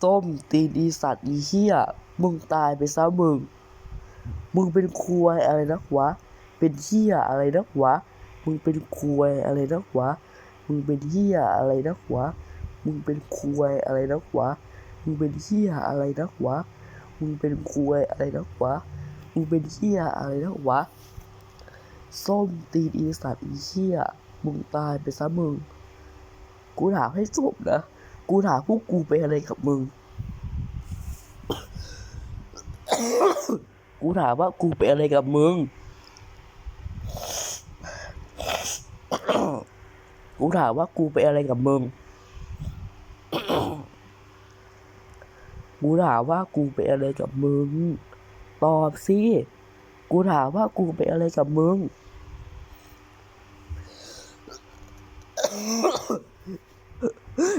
ส้มตีนอีสัตว์อีเหี้ยมึงตายไปซะมึง มึงเป็นควายอะไรนักวะ เป็นเหี้ยอะไรนักวะ มึงเป็นควายอะไรนักวะ มึงเป็นเหี้ยอะไรนักวะ มึงเป็นควายอะไรนัวะ มึงเป็นเหี้ยอะไรนักวะ มึงเป็นควายอะไรนักวะ มึงเป็นเหี้ยอะไรนักวะ ส้มตีนอีสัตว์อีเหี้ยมึงตายไปซะมึง กูถามให้จบนะ กูถามพวกกูไปอะไรกับมึง กูถามว่ากูเป็นอะไรกับมึง กูถามว่ากูเป็นอะไรกับมึง กูถามว่ากูเป็นอะไรกับมึง ตอบสิ กูถามว่ากูเป็นอะไรกับมึง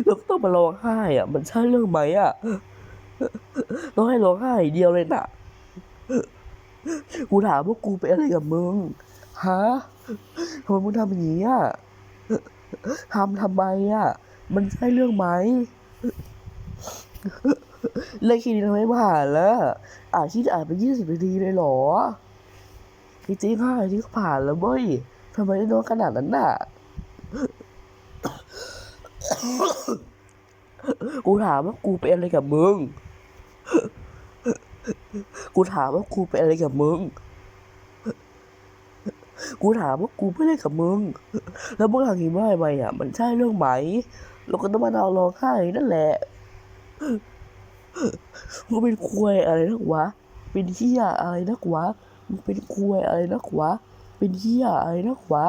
แล้วก็ต้องมาร้องไห้อะ มันใช่เรื่องไหมอะต้องให้ร้องไห้เดียวเลยนะกูถามว่ากูเป็นอะไรกับมึงฮะทำไมมึงทำอย่างนี้อะทำทำไมอะ มันใช่เรื่องไหมเลยคิดนี้ทำไมผ่านแล้วอ่านที่อ่านไปยี่สิบนาทีเลยหรอจริงๆห้านาทีก็ผ่านแล้วเว้ยทำไมได้น้อยขนาดนั้นน่ะ กูถามว่ากูเป็นอะไรกับมึง กูถามว่ากูเป็นอะไรกับมึง กูถามว่ากูเป็นอะไรกับมึง แล้วมึงทำอย่างนี้ไม่ไปอะ มันใช่เรื่องไหม เราก็ต้องมาเอาร้องไห้นั่นแหละมึงเป็นควยอะไรนักวะ เป็นเหี้ยอะไรนักวะ มึงเป็นควยอะไรนักวะ เป็นเหี้ยอะไรนักวะ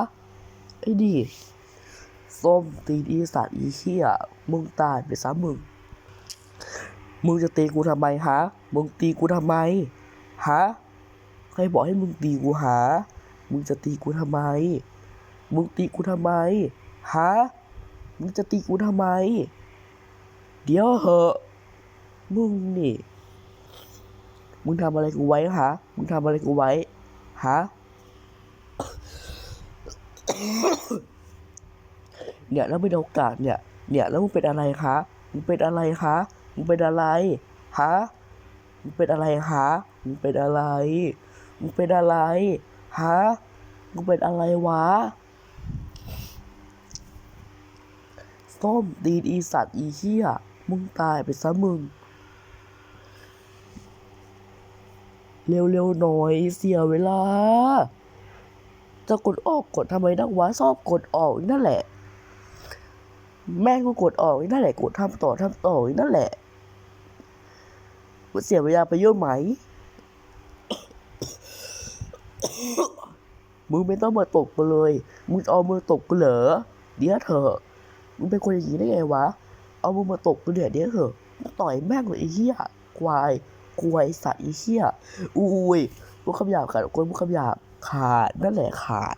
ไอ้ดิ ส้มตีนอีสัตว์อีเหี้ยมึงตายไปซะมึง มึงจะตีกูทำไมฮะ มึงตีกูทำไมฮะ ใครบอกให้มึงตีกูหา มึงจะตีกูทำไม มึงตีกูทำไมฮะ มึงจะตีกูทำไม เดี๋ยวเหอะ มึงนี่ มึงทำอะไรกูไว้ฮะ มึงทำอะไรกูไว้ฮะ เนี่ยแล้วเป็นโอกาสเนี่ย เนี่ยแล้วมึงเป็นอะไรคะมึงเป็นอะไรคะมึงเป็นอะไรฮะมึงเป็นอะไรฮะมึงเป็นอะไรมึงเป็นอะไรฮะมึงเป็นอะไรวะส้มตีนอีสัตว์อีเหี้ยมึงตายไปซะมึง เร็วๆหน่อยเสียเวลา จะกดออกกดทำไมนักวะชอบกดออกนั่นแหละ แม่งก็กดออกนั่นแหละกดทำต่อทำต่อนั่นแหละมันเสียเวลาไปเยอะไหมมึงไม่ต้องมาตบกูเลย มึงเอามือตบกูเหรอ เดี๋ยวเถอะมึงเป็นคนอย่างนี้ได้ไงวะ เอามือมาตบกูเดี๋ยวเดี๋ยวเถอะต่อยแม่งเลยไอ้เหี้ยควายควายสัตว์ไอ้เหี้ยอุ้ยพวกคำหยาบขาดคนพวกคำหยาบขาดนั่นแหละขาด